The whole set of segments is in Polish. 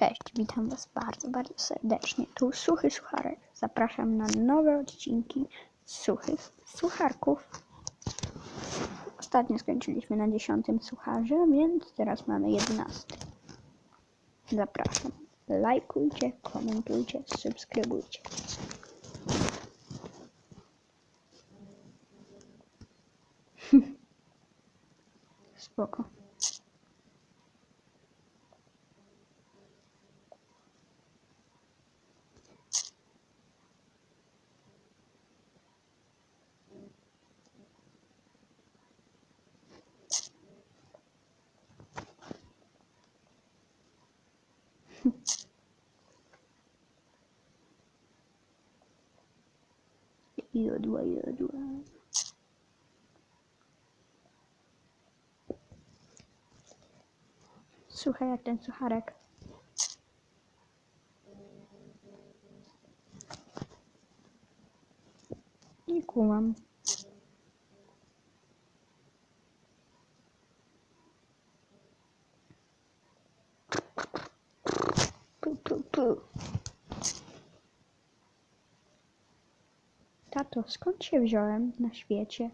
Cześć, witam Was bardzo, bardzo serdecznie. Tu Suchy Sucharek. Zapraszam na nowe odcinki Suchych Sucharków. Ostatnio skończyliśmy na dziesiątym sucharze, więc teraz mamy jedenasty. Zapraszam. Lajkujcie, komentujcie, subskrybujcie. Spoko. iya dua iya dua. Suhayak dan Suharek. Ini kumam Tato, skąd się wziąłem na świecie?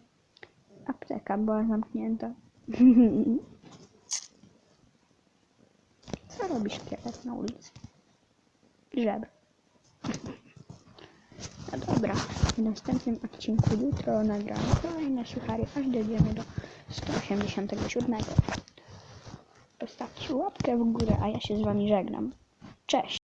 Apteka była zamknięta. Co robi szkielet na ulicy? Żebr. No dobra, w następnym odcinku jutro nagram kolejne suchary, aż dojdziemy do 187. Zostawcie łapkę w górę, a ja się z wami żegnam. Cześć!